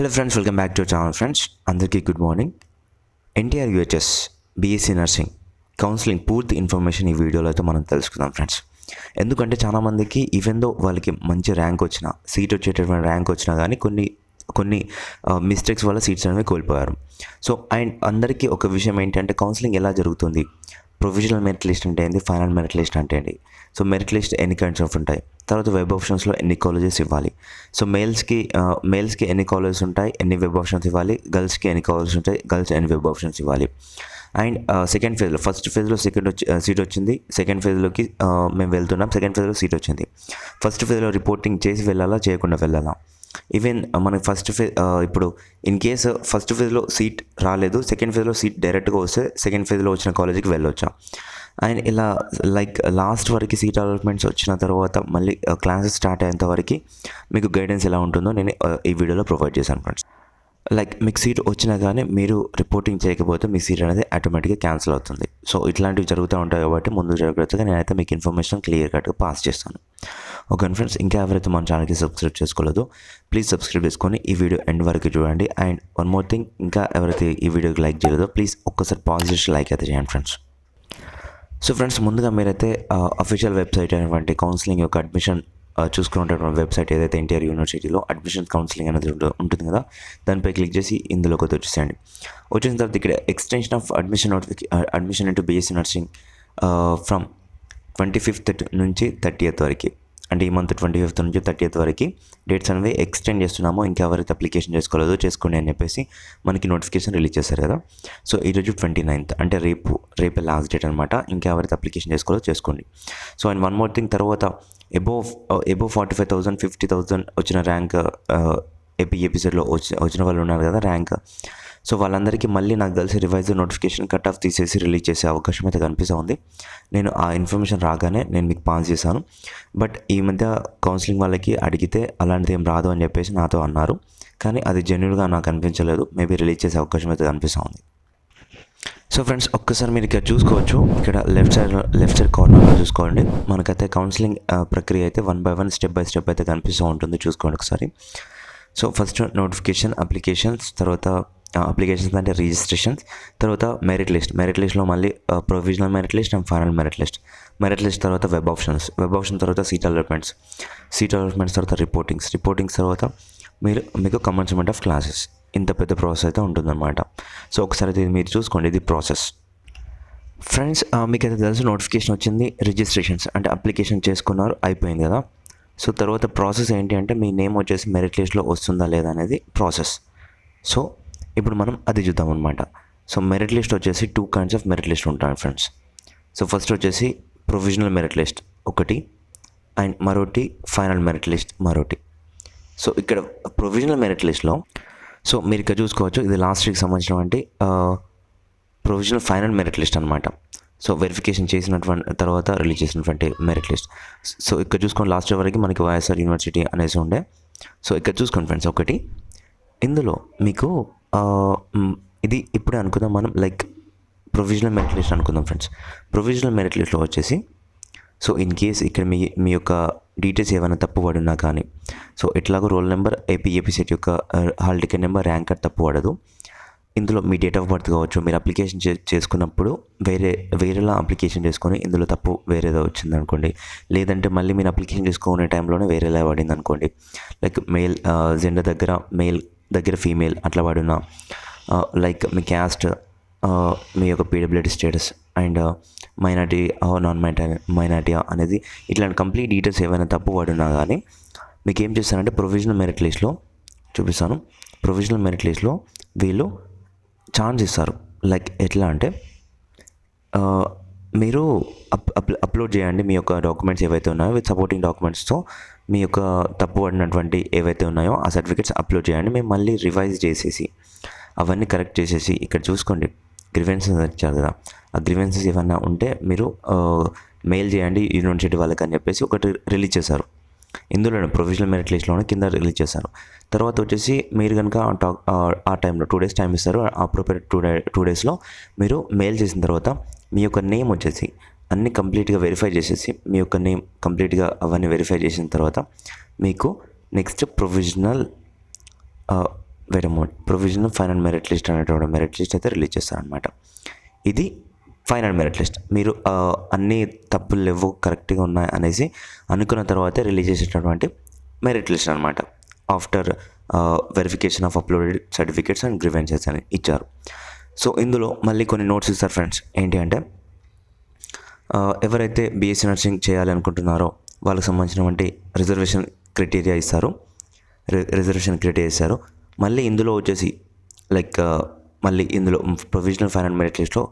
Hello friends welcome back to channel friends అందరికీ good morning NTR UHS BSc nursing counselling పూర్తి information ఈ వీడియోలో అయితే మనం తెలుసుకుందాం ఫ్రెండ్స్ ఎందుకంటే చాలామందికి ఈవెన్ దో వాళ్ళకి మంచి ర్యాంక్ వచ్చినా సీట్ వచ్చేటటువంటి ర్యాంక్ వచ్చినా కానీ కొన్ని కొన్ని మిస్టేక్స్ వల్ల సీట్స్ అనేవి కోల్పోయారు. సో అండ్ అందరికీ ఒక విషయం ఏంటంటే కౌన్సిలింగ్ ఎలా జరుగుతుంది? ప్రొవిజనల్ మెరిట్ లిస్ట్ అంటే ఏంటి ఫైనల్ మెరిట్ లిస్ట్ అంటే ఏంటి సో మెరిట్ లిస్ట్ ఎన్ని కైండ్స్ ఆఫ్ ఉంటాయి? తర్వాత వెబ్ ఆప్షన్స్లో ఎన్ని కాలేజెస్ ఇవ్వాలి? సో మేల్స్కి మేల్స్కి ఎన్ని కాలేజెస్ ఉంటాయి? ఎన్ని వెబ్ ఆప్షన్స్ ఇవ్వాలి? గర్ల్స్కి ఎన్ని కాలేజెస్ ఉంటాయి? గర్ల్స్ ఎన్ని వెబ్ ఆప్షన్స్ ఇవ్వాలి? అండ్ సెకండ్ ఫేజ్లో ఫస్ట్ ఫేజ్లో సెకండ్ వచ్చి సీట్ వచ్చింది. సెకండ్ ఫేజ్లోకి మేము వెళ్తున్నాం. సెకండ్ ఫేజ్లో సీట్ వచ్చింది. ఫస్ట్ ఫేజ్లో రిపోర్టింగ్ చేసి వెళ్ళాలా? చేయకుండా వెళ్ళాలా? ఈవెన్ uh, మనకి ఫస్ట్ ఫేజ్ uh, ఇప్పుడు ఇన్ కేస్ ఫస్ట్ ఫేజ్లో సీట్ రాలేదు సెకండ్ ఫేజ్లో సీట్ డైరెక్ట్గా వస్తే సెకండ్ ఫేజ్లో వచ్చిన కాలేజీకి వెళ్ళొచ్చా? అండ్ ఇలా లైక్ లాస్ట్ వరకు సీట్ అలాట్మెంట్స్ వచ్చిన తర్వాత మళ్ళీ uh, క్లాసెస్ స్టార్ట్ అయ్యేంత వరకు మీకు గైడెన్స్ ఎలా ఉంటుందో నేను ఈ వీడియోలో ప్రొవైడ్ చేశాను ఫ్రెండ్స్ లైక్ మీకు సీట్ వచ్చినా కానీ మీరు రిపోర్టింగ్ చేయకపోతే మీ సీట్ అనేది ఆటోమేటిక్గా క్యాన్సిల్ అవుతుంది. సో ఇట్లాంటివి జరుగుతూ ఉంటాయి కాబట్టి ముందు జాగ్రత్తగా నేనైతే మీకు ఇన్ఫర్మేషన్ క్లియర్ కట్గా పాస్ చేస్తాను. ఓకే ఫ్రెండ్స్ ఇంకా ఎవరైతే మన ఛానల్కి సబ్స్క్రైబ్ చేసుకోలేదో ప్లీజ్ సబ్స్క్రైబ్ చేసుకొని ఈ వీడియో ఎండ్ వరకు చూడండి. అండ్ వన్ మోర్ థింగ్ ఇంకా ఎవరైతే ఈ వీడియోకి లైక్ చేయలేదో ప్లీజ్ ఒక్కసారి పాజిటివ్ లైక్ అయితే చేయండి ఫ్రెండ్స్. సో ఫ్రెండ్స్ ముందుగా మీరైతే అఫీషియల్ వెబ్సైట్ అయినటువంటి కౌన్సిలింగ్ యొక్క అడ్మిషన్ చూసుకున్నటువంటి వెబ్సైట్ ఏదైతే ఎన్టీఆర్ యూనివర్సిటీలో అడ్మిషన్ కౌన్సిలింగ్ అనేది ఉంటుంది కదా దానిపై క్లిక్ చేసి ఇందులోకి వచ్చేసేయండి. వచ్చిన తర్వాత ఇక్కడ extension of admission నోటిఫికే admission into BSc nursing from twenty fifth నుంచి థర్టీయత్ వరకు. అంటే ఈ మంత్ ట్వంటీ ఫిఫ్త్ నుంచి థర్టీత్ వరకు డేట్స్ అనేవి ఎక్స్టెండ్ చేస్తున్నాము. ఇంకా ఎవరైతే అప్లికేషన్ చేసుకోలేదో చేసుకోండి అని చెప్పేసి మనకి నోటిఫికేషన్ రిలీజ్ చేశారు కదా. సో ఈరోజు ట్వంటీ నైన్త్ అంటే రేపు రేపే లాస్ట్ డేట్ అనమాట ఇంకా ఎవరైతే అప్లికేషన్ చేసుకోలేదో చేసుకోండి. So and one more thing తర్వాత above above forty five thousand fifty thousand వచ్చిన ర్యాంక్ ఏపీ ఎపిసోడ్లో వచ్చిన వాళ్ళు ఉన్నారు కదా ర్యాంక్. సో వాళ్ళందరికీ మళ్ళీ నాకు తెలిసి రివైజ్ నోటిఫికేషన్ కట్ ఆఫ్ తీసేసి రిలీజ్ చేసే అవకాశం అయితే కనిపిస్తూ ఉంది. నేను ఆ ఇన్ఫర్మేషన్ రాగానే నేను మీకు పాస్ చేశాను. బట్ ఈ మధ్య కౌన్సిలింగ్ వాళ్ళకి అడిగితే అలాంటిది ఏం రాదు అని చెప్పేసి నాతో అన్నారు. కానీ అది జెన్యున్గా నాకు అనిపించలేదు. మేబీ రిలీజ్ చేసే అవకాశం అయితే కనిపిస్తూ ఉంది. సో ఫ్రెండ్స్ ఒక్కసారి మీరు ఇక్కడ చూసుకోవచ్చు. ఇక్కడ లెఫ్ట్ సైడ్ లెఫ్ట్ సైడ్ కార్నర్లో చూసుకోండి. మనకైతే కౌన్సిలింగ్ ప్రక్రియ అయితే one by one step by step అయితే కనిపిస్తూ ఉంటుంది. చూసుకోండి ఒకసారి. సో ఫస్ట్ నోటిఫికేషన్ అప్లికేషన్స్ తర్వాత అప్లికేషన్స్ అంటే రిజిస్ట్రేషన్స్ తర్వాత మెరిట్ లిస్ట్ మెరిట్ లిస్ట్లో మళ్ళీ provisional merit list and final merit list merit list తర్వాత వెబ్ ఆప్షన్స్ వెబ్ ఆప్షన్ తర్వాత సీట్ అలాట్మెంట్స్ సీట్ అలాట్మెంట్స్ తర్వాత రిపోర్టింగ్స్ రిపోర్టింగ్స్ తర్వాత మీరు మీకు కమెన్స్మెంట్ ఆఫ్ క్లాసెస్ ఇంత పెద్ద ప్రాసెస్ అయితే ఉంటుందన్నమాట. సో ఒకసారి ఇది మీరు చూసుకోండి. ఇది ప్రాసెస్ ఫ్రెండ్స్ మీకు అయితే తెలుసు నోటిఫికేషన్ వచ్చింది. రిజిస్ట్రేషన్స్ అంటే అప్లికేషన్ చేసుకున్నారు అయిపోయింది కదా. సో తర్వాత ప్రాసెస్ ఏంటి అంటే మీ నేమ్ వచ్చేసి మెరిట్ లిస్ట్లో వస్తుందా లేదా అనేది ప్రాసెస్ సో ఇప్పుడు మనం అది చూద్దాం అనమాట సో మెరిట్ లిస్ట్ వచ్చేసి two kinds of merit list ఉంటాయి ఫ్రెండ్స్ సో ఫస్ట్ వచ్చేసి ప్రొవిజనల్ మెరిట్ లిస్ట్ ఒకటి అండ్ మరొకటి ఫైనల్ మెరిట్ లిస్ట్ మరొకటి సో ఇక్కడ ప్రొవిజనల్ మెరిట్ లిస్ట్లో సో మీరు ఇక్కడ చూసుకోవచ్చు ఇది లాస్ట్ వీక్ సంబంధించినటువంటి ప్రొవిజనల్ ఫైనల్ మెరిట్ లిస్ట్ అనమాట సో వెరిఫికేషన్ చేసినటువంటి తర్వాత రిలీజ్ చేసినటువంటి మెరిట్ లిస్ట్ సో ఇక్కడ చూసుకోండి లాస్ట్ వరకు మనకి వైఎస్ఆర్ యూనివర్సిటీ అనేసి ఉండే. సో ఇక్కడ చూసుకోండి ఫ్రెండ్స్ ఒకటి. ఇందులో మీకు ఇది ఇప్పుడే అనుకుందాం మనం లైక్ ప్రొవిజనల్ మెరిట్ లిస్ట్ అనుకుందాం ఫ్రెండ్స్ ప్రొవిజనల్ మెరిట్ లిస్ట్లో వచ్చేసి సో ఇన్ కేస్ ఇక్కడ మీ మీ యొక్క డీటెయిల్స్ ఏమైనా తప్పు పడినా కానీ సో ఎట్లాగో roll number AP AP CET యొక్క hall ticket number rank card తప్పు పడదు. ఇందులో మీ డేట్ ఆఫ్ బర్త్ కావచ్చు మీరు అప్లికేషన్ చే చేసుకున్నప్పుడు వేరే వేరేలా అప్లికేషన్ చేసుకొని ఇందులో తప్పు వేరేదో వచ్చింది అనుకోండి. లేదంటే మళ్ళీ మీరు అప్లికేషన్ చేసుకునే టైంలోనే వేరేలా పడింది అనుకోండి. లైక్ మెయిల్ జెండర్ దగ్గర మెయిల్ దగ్గర ఫీమేల్ అట్లా పడిన లైక్ మీ క్యాస్ట్ మీ యొక్క PWD status and minority non minority minority అనేది ఇట్లాంటి కంప్లీట్ డీటెయిల్స్ ఏమైనా తప్పు పడినా కానీ మీకు ఏం చేస్తారంటే ప్రొవిజనల్ మెరిట్ లిస్ట్లో చూపిస్తాను. ప్రొవిజనల్ మెరిట్ లిస్ట్లో వీళ్ళు ఛాన్స్ ఇస్తారు లైక్ ఎట్లా అంటే మీరు అప్ అప్లోడ్ చేయండి మీ యొక్క డాక్యుమెంట్స్ ఏవైతే ఉన్నాయో విత్ సపోర్టింగ్ డాక్యుమెంట్స్తో మీ యొక్క తప్పు పడినటువంటి ఏవైతే ఉన్నాయో ఆ సర్టిఫికేట్స్ అప్లోడ్ చేయండి. మేము మళ్ళీ రివైజ్ చేసేసి అవన్నీ కరెక్ట్ చేసేసి ఇక్కడ చూసుకోండి. గ్రివెన్సెస్ వచ్చారు కదా. ఆ గ్రివెన్సెస్ ఏమన్నా ఉంటే మీరు మెయిల్ చేయండి యూనివర్సిటీ వాళ్ళకి అని చెప్పేసి ఒకటి రిలీజ్ చేశారు. ఇందులోనే ప్రొఫెషనల్ మెరిట్ లిస్ట్లోనే కింద రిలీజ్ చేశారు. తర్వాత వచ్చేసి మీరు కనుక ఆ టైంలో టూ డేస్ టైం ఇస్తారు. అప్రోపేట్ టూ డే టూ డేస్లో మీరు మెయిల్ చేసిన తర్వాత మీ యొక్క నేమ్ వచ్చేసి అన్నీ కంప్లీట్గా వెరిఫై చేసేసి మీ యొక్క నేమ్ కంప్లీట్గా అవన్నీ వెరిఫై చేసిన తర్వాత మీకు నెక్స్ట్ ప్రొవిజనల్ వేరే mode provisional final merit list అనేటువంటి మెరిట్ లిస్ట్ అయితే రిలీజ్ చేస్తారనమాట ఇది ఫైనల్ మెరిట్ లిస్ట్. మీరు అన్నీ అన్ని తప్పులు లేవు కరెక్ట్గా ఉన్నాయి అనేసి అనుకున్న తర్వాతే రిలీజ్ చేసేటటువంటి మెరిట్ లిస్ట్ అనమాట after verification of uploaded certificates and grievances అని ఇచ్చారు. సో ఇందులో మళ్ళీ కొన్ని నోట్స్ ఇస్తారు ఫ్రెండ్స్ ఏంటి అంటే ఎవరైతే బీఎస్సీ నర్సింగ్ చేయాలనుకుంటున్నారో వాళ్ళకి సంబంధించినటువంటి రిజర్వేషన్ క్రైటీరియా ఇస్తారు. రి- రిజర్వేషన్ క్రైటీరియా ఇస్తారు. మళ్ళీ ఇందులో వచ్చేసి లైక్ మళ్ళీ ఇందులో ప్రొవిజనల్ ఫైనల్ మెరిట్ లిస్ట్లో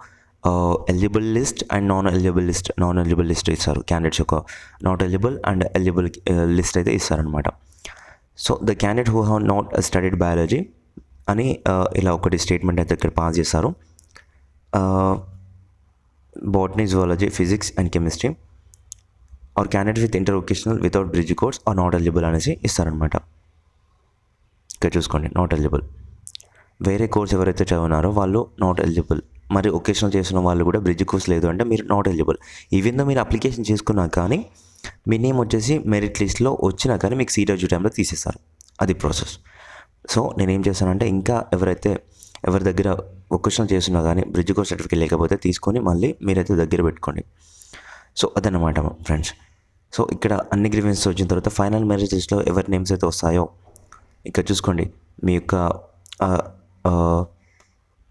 eligible list and non eligible list non eligible list ఇస్తారు. క్యాండిడేట్స్ యొక్క not eligible and eligible list అయితే ఇస్తారనమాట so the candidate who have not studied biology అని ఇలా ఒకటి స్టేట్మెంట్ అయితే ఇక్కడ పాస్ చేస్తారు. Botany zoology physics and chemistry or candidate with inter vocational without bridge course are not eligible అనేసి ఇస్తారనమాట ఇక్కడ చూసుకోండి నాట్ ఎలిజిబుల్ వేరే కోర్స్ ఎవరైతే చదివినారో వాళ్ళు నాట్ ఎలిజిబుల్ మరి ఒకేషనల్ చేసిన వాళ్ళు కూడా బ్రిడ్జ్ కోర్స్ లేదు అంటే మీరు నాట్ ఎలిజిబుల్ ఈవెన్ మీరు అప్లికేషన్ చేసుకున్నా కానీ మీ నేమ్ వచ్చేసి మెరిట్ లిస్ట్లో వచ్చినా కానీ మీకు సీట్ వచ్చే టైంలో తీసేస్తారు. అది ప్రాసెస్ సో నేనేం చేస్తానంటే ఇంకా ఎవరైతే ఎవరి దగ్గర ఒకేషనల్ చేస్తున్నా కానీ బ్రిడ్జ్ కోర్స్ సర్టిఫికేట్ లేకపోతే తీసుకొని మళ్ళీ మీరైతే దగ్గర పెట్టుకోండి. సో అదన్నమాట ఫ్రెండ్స్. సో ఇక్కడ అన్ని గ్రీవెన్స్ వచ్చిన తర్వాత ఫైనల్ మ్యారేజ్ లిస్ట్లో ఎవరి నేమ్స్ అయితే వస్తాయో ఇక్కడ చూసుకోండి. మీ యొక్క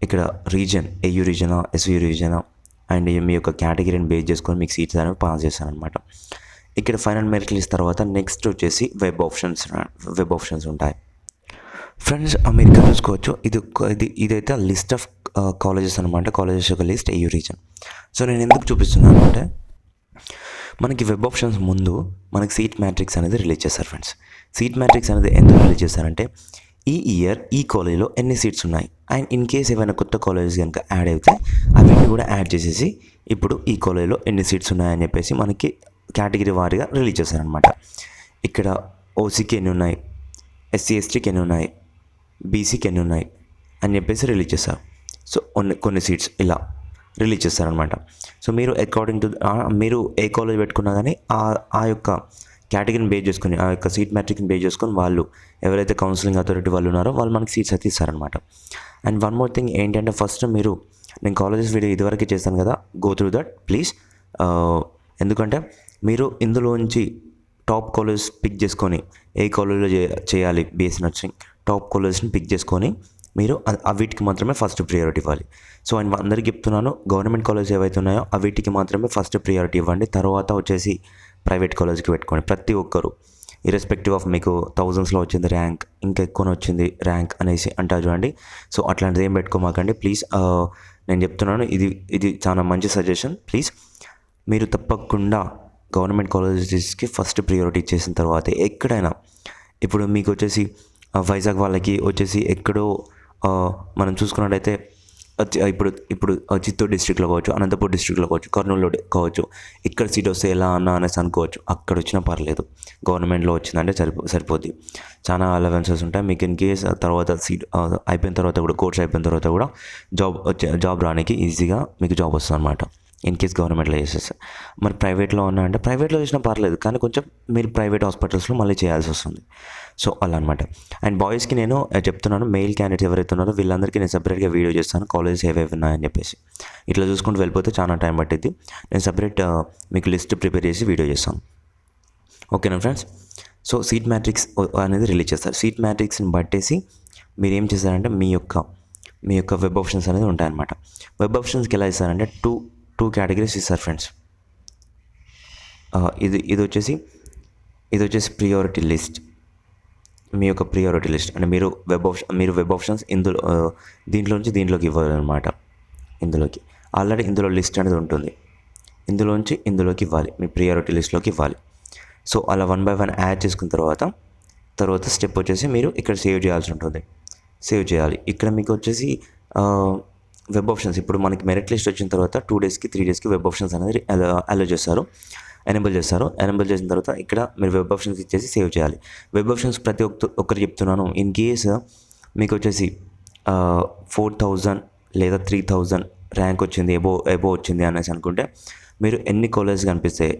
ఇక్కడ రీజన్ ఏయూ రీజనా ఎస్యూ రీజనా అండ్ మీ యొక్క కేటగిరీని బేస్ చేసుకొని మీకు సీట్స్ అనేవి పాస్ చేస్తారనమాట ఇక్కడ ఫైనల్ మెరిట్ లిస్ట్ తర్వాత నెక్స్ట్ వచ్చేసి వెబ్ ఆప్షన్స్ వెబ్ ఆప్షన్స్ ఉంటాయి. ఫ్రెండ్స్ అమెరికా చూసుకోవచ్చు ఇది ఒక- ఇది ఇదైతే లిస్ట్ ఆఫ్ కాలేజెస్ అనమాట కాలేజెస్ యొక్క లిస్ట్ ఏయూ రీజన్ సో నేను ఎందుకు చూపిస్తున్నాను అంటే మనకి వెబ్ ఆప్షన్స్ ముందు మనకి సీట్ మ్యాట్రిక్స్ అనేది రిలీజ్ చేస్తారు ఫ్రెండ్స్ సీట్ మ్యాట్రిక్స్ అనేది ఎందుకు రిలీజ్ చేస్తారంటే ఈ ఇయర్ ఈ కాలేజ్లో ఎన్ని సీట్స్ ఉన్నాయి? అండ్ ఇన్ కేస్ ఏమైనా కొత్త కాలేజెస్ కనుక యాడ్ అయితే అవన్నీ కూడా యాడ్ చేసేసి ఇప్పుడు ఈ కాలేజ్లో ఎన్ని సీట్స్ ఉన్నాయని చెప్పేసి మనకి కేటగిరీ వారీగా రిలీజ్ చేస్తారనమాట ఇక్కడ ఓసీకి ఎన్ని ఉన్నాయి? ఎస్సీ ఎస్టీకి ఎన్ని ఉన్నాయి? బీసీకి ఎన్ని ఉన్నాయి అని చెప్పేసి రిలీజ్ చేస్తారు సో కొన్ని కొన్ని సీట్స్ ఇలా రిలీజ్ చేస్తారనమాట సో మీరు అకార్డింగ్ టు మీరు ఏ కాలేజ్ పెట్టుకున్నా కానీ ఆ ఆ యొక్క కేటగిరీని బేస్ చేసుకొని ఆ యొక్క సీట్ మ్యాట్రిక్ని బేస్ చేసుకొని వాళ్ళు ఎవరైతే కౌన్సిలింగ్ అథారిటీ వాళ్ళు ఉన్నారో వాళ్ళు మనకి సీట్స్ అయితే ఇస్తారనమాట అండ్ వన్ మోర్ థింగ్ ఏంటంటే ఫస్ట్ మీరు నేను కాలేజెస్ వీడియో ఇదివరకే చేస్తాను కదా గో త్రూ దట్ ప్లీజ్ ఎందుకంటే మీరు ఇందులోంచి టాప్ కాలేజ్ పిక్ చేసుకొని ఏ కాలేజ్లో చే చేయాలి బీఎస్ నర్సింగ్ టాప్ కాలేజ్ని పిక్ చేసుకొని మీరు ఆ వీటికి మాత్రమే ఫస్ట్ ప్రియారిటీ ఇవ్వాలి. సో అండ్ అందరికీ చెప్తున్నాను గవర్నమెంట్ కాలేజ్ ఏవైతే ఉన్నాయో అవిటికి వీటికి మాత్రమే ఫస్ట్ ప్రియారిటీ ఇవ్వండి. తర్వాత వచ్చేసి ప్రైవేట్ కాలేజ్కి పెట్టుకోండి ప్రతి ఒక్కరు. ఇరెస్పెక్టివ్ ఆఫ్ మీకు థౌజండ్స్లో వచ్చింది ర్యాంక్ ఇంకా ఎక్కువ వచ్చింది ర్యాంక్ అనేసి అంటారు చూడండి. సో అట్లాంటిది ఏం పెట్టుకోమాకండి ప్లీజ్ నేను చెప్తున్నాను ఇది ఇది చాలా మంచి సజెషన్. ప్లీజ్ మీరు తప్పకుండా గవర్నమెంట్ కాలేజెస్కి ఫస్ట్ ప్రియారిటీ ఇచ్చేసిన తర్వాత ఎక్కడైనా ఇప్పుడు మీకు వచ్చేసి వైజాగ్ వాళ్ళకి వచ్చేసి ఎక్కడో మనం చూసుకున్నట్టయితే ఇప్పుడు ఇప్పుడు చిత్తూరు డిస్ట్రిక్ట్లో కావచ్చు అనంతపూర్ డిస్ట్రిక్ట్లో కావచ్చు కర్నూలులో కావచ్చు ఇక్కడ సీట్ వస్తే ఎలా అన్నా అనేసి అనుకోవచ్చు. అక్కడ వచ్చినా పర్లేదు. గవర్నమెంట్లో వచ్చిందంటే సరిపో సరిపోద్ది. చాలా అలవెన్సెస్ ఉంటాయి. మీకు ఇన్ కేస్ తర్వాత సీట్ అయిపోయిన తర్వాత కూడా కోర్స్ అయిపోయిన తర్వాత కూడా జాబ్ వచ్చే జాబ్ రానికి ఈజీగా మీకు జాబ్ వస్తుంది అనమాట ఇన్ కేస్ గవర్నమెంట్లో చేసేస్తే. మరి ప్రైవేట్లో ఉన్నా అంటే ప్రైవేట్లో చేసినా పర్లేదు కానీ కొంచెం మీరు ప్రైవేట్ హాస్పిటల్స్లో మళ్ళీ చేయాల్సి వస్తుంది. సో అలా అనమాట అండ్ బాయ్స్కి నేను చెప్తున్నాను మెయిల్ క్యాండిడేట్స్ ఎవరైతే ఉన్నారో వీళ్ళందరికీ నేను సపరేట్గా వీడియో చేస్తాను కాలేజెస్ ఏవేవి ఉన్నాయని చెప్పేసి. ఇట్లా చూసుకుంటూ వెళ్ళిపోతే చాలా టైం పట్టిద్ది. నేను సపరేట్ మీకు లిస్ట్ ప్రిపేర్ చేసి వీడియో చేస్తాను. ఓకేనా ఫ్రెండ్స్? సో సీట్ మ్యాట్రిక్స్ అనేది రిలీజ్ చేస్తారు. సీట్ మ్యాట్రిక్స్ని బట్టేసి మీరు ఏం చేస్తారంటే మీ యొక్క మీ యొక్క వెబ్ ఆప్షన్స్ అనేది ఉంటాయన్నమాట. వెబ్ ఆప్షన్స్కి ఎలా ఇస్తారంటే టూ టూ కేటగిరీస్ ఇస్తారు ఫ్రెండ్స్. ఇది ఇది వచ్చేసి ఇది వచ్చేసి ప్రియారిటీ లిస్ట్ మీ యొక్క ప్రియారిటీ లిస్ట్ అంటే మీరు వెబ్ ఆప్షన్ మీరు వెబ్ ఆప్షన్స్ ఇందులో దీంట్లో దీంట్లోంచి దీంట్లోకి ఇవ్వాలన్నమాట. ఇందులోకి. ఆల్రెడీ ఇందులో లిస్ట్ అనేది ఉంటుంది. ఇందులోంచి ఇందులోకి ఇవ్వాలి. మీ ప్రియారిటీ లిస్ట్లోకి ఇవ్వాలి. సో అలా వన్ బై వన్ యాడ్ చేసుకున్న తర్వాత తర్వాత స్టెప్ వచ్చేసి మీరు ఇక్కడ సేవ్ చేయాల్సి ఉంటుంది. సేవ్ చేయాలి. ఇక్కడ మీకు వచ్చేసి వెబ్ ఆప్షన్స్ ఇప్పుడు మనకి మెరిట్ లిస్ట్ వచ్చిన తర్వాత టూ డేస్కి త్రీ డేస్కి వెబ్ ఆప్షన్స్ అనేది అలో చేస్తారు. ఎనేబుల్ చేస్తారు. ఎనేబుల్ చేసిన తర్వాత ఇక్కడ మీరు వెబ్ ఆప్షన్స్ ఇచ్చేసి సేవ్ చేయాలి. వెబ్ ఆప్షన్స్ ప్రతి ఒక్క ఒక్కరు చెప్తున్నాను. ఇన్ కేస్ uh, మీకు వచ్చేసి uh, ఫోర్ థౌజండ్ లేదా త్రీ థౌజండ్ ర్యాంక్ వచ్చింది ఎబో ఎబో వచ్చింది అనేసి అనుకుంటే మీరు ఎన్ని కాలేజెస్ కనిపిస్తాయి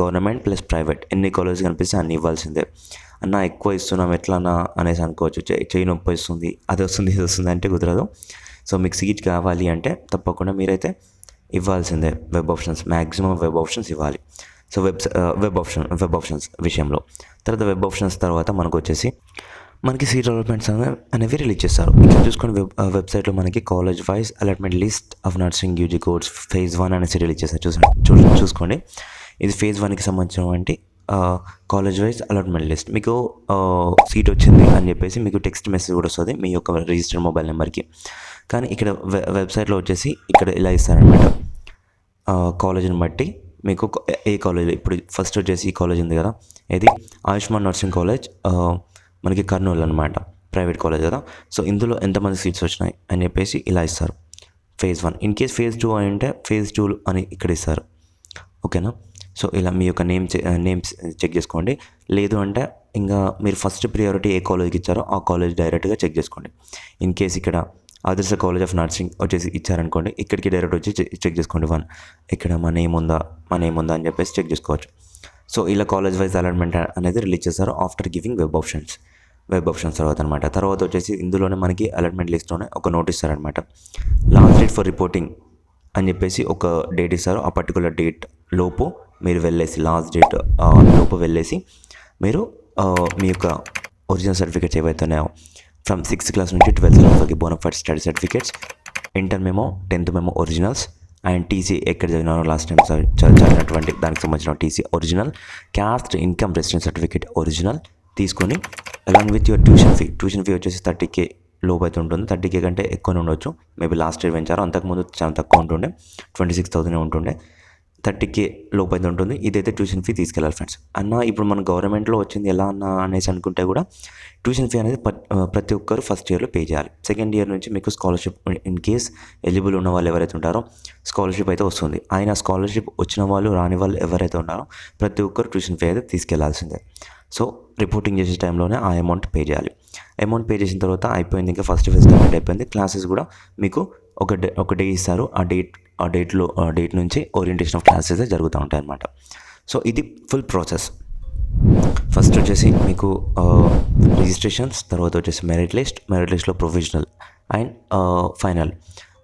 గవర్నమెంట్ ప్లస్ ప్రైవేట్ ఎన్ని కాలేజెస్ కనిపిస్తే అన్ని ఇవ్వాల్సిందే. అన్న ఎక్కువ ఇస్తున్నాం ఎట్లా అన్న అనేసి అనుకోవచ్చు. చెయ్యి చెయ్యి నొప్పి వస్తుంది అది వస్తుంది ఇది వస్తుంది అంటే కుదరదు. సో మీకు సీట్ కావాలి అంటే తప్పకుండా మీరైతే ఇవ్వాల్సిందే web options maximum web options ఇవ్వాలి. So web web option web options విషయంలో. తర్వాత వెబ్ ఆప్షన్స్ తర్వాత మనకు వచ్చేసి మనకి సీట్ డెవలప్మెంట్స్ అనేవి రిలీజ్ చేస్తారు. ఇక్కడ చూసుకొని వెబ్ వెబ్సైట్లో మనకి college wise allotment list of nursing UG course phase one అనేసి రిలీజ్ చేస్తారు చూసండి చూ చూసుకోండి. ఇది ఫేజ్ వన్కి సంబంధించినటువంటి కాలేజ్ వైజ్ అలాట్మెంట్ లిస్ట్ మీకు సీట్ వచ్చింది అని చెప్పేసి మీకు టెక్స్ట్ మెసేజ్ కూడా వస్తుంది మీ యొక్క రిజిస్టర్డ్ మొబైల్ నెంబర్కి కానీ ఇక్కడ వె వెబ్సైట్లో వచ్చేసి ఇక్కడ ఇలా ఇస్తారనమాట కాలేజీని బట్టి మీకు ఏ కాలేజ్ ఇప్పుడు ఫస్ట్ వచ్చేసి ఈ కాలేజ్ ఉంది కదా ఇది ఆయుష్మాన్ నర్సింగ్ కాలేజ్ మనకి కర్నూలు అనమాట ప్రైవేట్ కాలేజ్ కదా. సో ఇందులో ఎంతమంది సీట్స్ వచ్చినాయి అని చెప్పేసి ఇలా ఇస్తారు. Phase one. In case phase two అని అంటే ఫేజ్ టూ అని ఇక్కడ ఇస్తారు. ఓకేనా? సో ఇలా మీ యొక్క నేమ్ నేమ్స్ చెక్ చేసుకోండి. లేదు అంటే ఇంకా మీరు ఫస్ట్ ప్రియారిటీ ఏ కాలేజ్కి ఇచ్చారో ఆ కాలేజ్ డైరెక్ట్గా చెక్ చేసుకోండి. ఇన్ కేస్ ఇక్కడ ఆదర్శ కాలేజ్ ఆఫ్ నర్సింగ్ వచ్చేసి ఇచ్చారనుకోండి. ఇక్కడికి డైరెక్ట్ వచ్చి చెక్ చేసుకోండి వన్. ఇక్కడ మన ఏముందా మన ఏముందా అని చెప్పేసి చెక్ చేసుకోవచ్చు. సో ఇలా కాలేజ్ వైజ్ అలాట్మెంట్ అనేది రిలీజ్ చేస్తారు after giving web options web options తర్వాత అనమాట తర్వాత వచ్చేసి ఇందులోనే మనకి అలాట్మెంట్ లిస్ట్లోనే ఒక నోట్ ఇస్తారనమాట లాస్ట్ డేట్ ఫర్ రిపోర్టింగ్ అని చెప్పేసి ఒక డేట్ ఇస్తారు. ఆ పర్టికులర్ డేట్ లోపు మీరు వెళ్ళేసి లాస్ట్ డేట్ లోపు వెళ్ళేసి మీరు మీ యొక్క ఒరిజినల్ సర్టిఫికేట్స్ ఏవైతే ఉన్నాయో ఫ్రమ్ సిక్స్త్ క్లాస్ నుంచి ట్వెల్త్ క్లాస్ వరకు bonafide study certificates inter memo tenth memo originals and TC ఎక్కడ చదివినారో లాస్ట్ టైం చదివినటువంటి దానికి సంబంధించిన TC original caste income residence certificate original తీసుకొని along with your tuition fee tuition fee వచ్చేసి thirty K లోపు అయితే ఉంటుంది. థర్టీ కే కంటే ఎక్కువనే ఉండొచ్చు. మేబీ లాస్ట్ ఇయర్ పెంచారు అంతకుముందు చాలా తక్కువ ఉంటుండే. ట్వంటీ సిక్స్ థౌసండ్ ఉంటుండే. థర్టీ కే లోపైతే ఉంటుంది ఇదైతే ట్యూషన్ ఫీ తీసుకెళ్ళాలి ఫ్రెండ్స్. అన్న ఇప్పుడు మన గవర్నమెంట్లో వచ్చింది ఎలా అన్న అనేసి అనుకుంటే కూడా ట్యూషన్ ఫీ అనేది ప్రతి ఒక్కరు ఫస్ట్ ఇయర్లో పే చేయాలి. సెకండ్ ఇయర్ నుంచి మీకు స్కాలర్షిప్ ఇన్ కేస్ ఎలిజిబుల్ ఉన్న వాళ్ళు ఎవరైతే ఉంటారో స్కాలర్షిప్ అయితే వస్తుంది. ఆయన స్కాలర్షిప్ వచ్చిన వాళ్ళు రాని వాళ్ళు ఎవరైతే ఉన్నారో ప్రతి ఒక్కరు ట్యూషన్ ఫీ అయితే తీసుకెళ్ళాల్సిందే. సో రిపోర్టింగ్ చేసే టైంలోనే ఆ అమౌంట్ పే చేయాలి. అమౌంట్ పే చేసిన తర్వాత అయిపోయింది ఇంకా ఫస్ట్ ఫెస్ట్ అయిపోయింది. క్లాసెస్ కూడా మీకు ఒక డే ఒక డే ఇస్తారు. ఆ డేట్ ఆ డేట్లో ఆ డేట్ నుంచి ఓరియంటేషన్ ఆఫ్ క్లాసెస్ జరుగుతూ ఉంటాయి అన్నమాట సో ఇది ఫుల్ ప్రాసెస్ ఫస్ట్ వచ్చేసి మీకు రిజిస్ట్రేషన్స్ తర్వాత వచ్చేసి మెరిట్ లిస్ట్ మెరిట్ లిస్ట్లో ప్రొవిజనల్ అండ్ ఫైనల్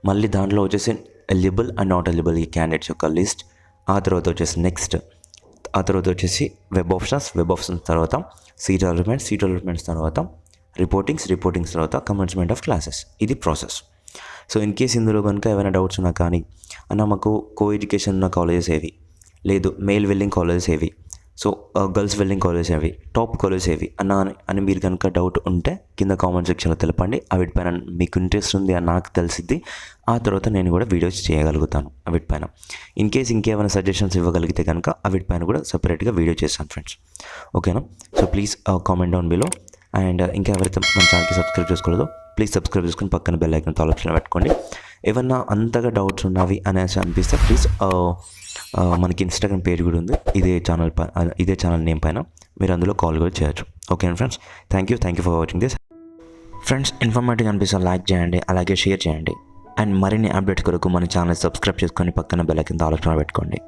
మళ్ళీ దాంట్లో వచ్చేసి ఎలిజిబుల్ అండ్ నాట్ ఎలిజిబుల్ ఈ క్యాండిడేట్స్ యొక్క లిస్ట్ ఆ తర్వాత వచ్చేసి నెక్స్ట్ ఆ తర్వాత వచ్చేసి వెబ్ ఆప్షన్స్ వెబ్ ఆప్షన్స్ తర్వాత సీ డెవలప్మెంట్ సీ డెవలప్మెంట్స్ తర్వాత రిపోర్టింగ్స్ రిపోర్టింగ్స్ తర్వాత కమెన్స్మెంట్ ఆఫ్ క్లాసెస్ ఇది ప్రాసెస్ సో ఇన్ కేస్ ఇందులో కనుక ఏమైనా డౌట్స్ ఉన్నా కానీ అన్న మాకు కో ఎడ్యుకేషన్ ఉన్న కాలేజెస్ ఏవి? లేదు మేల్ వెల్లింగ్ కాలేజెస్ ఏవి? సో గర్ల్స్ వెల్లింగ్ కాలేజెస్ ఏవి? టాప్ కాలేజెస్ ఏవి? అన్న అని మీరు కనుక డౌట్ ఉంటే కింద కామెంట్ సెక్షన్లో తెలపండి. వీటిపైన మీకు ఇంట్రెస్ట్ ఉంది అని నాకు తెలిసిద్ది. ఆ తర్వాత నేను కూడా వీడియోస్ చేయగలుగుతాను వీటిపైన ఇన్ కేస్ ఇంకేమైనా సజెషన్స్ ఇవ్వగలిగితే కనుక వీటిపైన కూడా సపరేట్గా వీడియో చేస్తాను ఫ్రెండ్స్ ఓకేనా so please comment down below and ఇంకా ఎవరైతే మన ఛానల్కి సబ్స్క్రైబ్ చేసుకోలేదో ప్లీజ్ సబ్స్క్రైబ్ చేసుకుని పక్కన బెల్ ఐకన్ ఆలోచన పెట్టుకోండి. ఏమన్నా అంతగా డౌట్స్ ఉన్నవి అనేసి అనిపిస్తే ప్లీజ్ మనకి ఇన్స్టాగ్రామ్ పేజ్ కూడా ఉంది. ఇదే ఛానల్ ఇదే ఛానల్ నేమ్ పైన మీరు అందులో కాల్ కూడా చేయొచ్చు. Okay friends thank you thank you for watching this friends informative అనిపిస్తే లైక్ చేయండి అలాగే షేర్ చేయండి. అండ్ మరిన్ని అప్డేట్స్ కొరకు మన ఛానల్ సబ్స్క్రైబ్ చేసుకొని పక్కన బెల్ కింద ఆలోచన పెట్టుకోండి.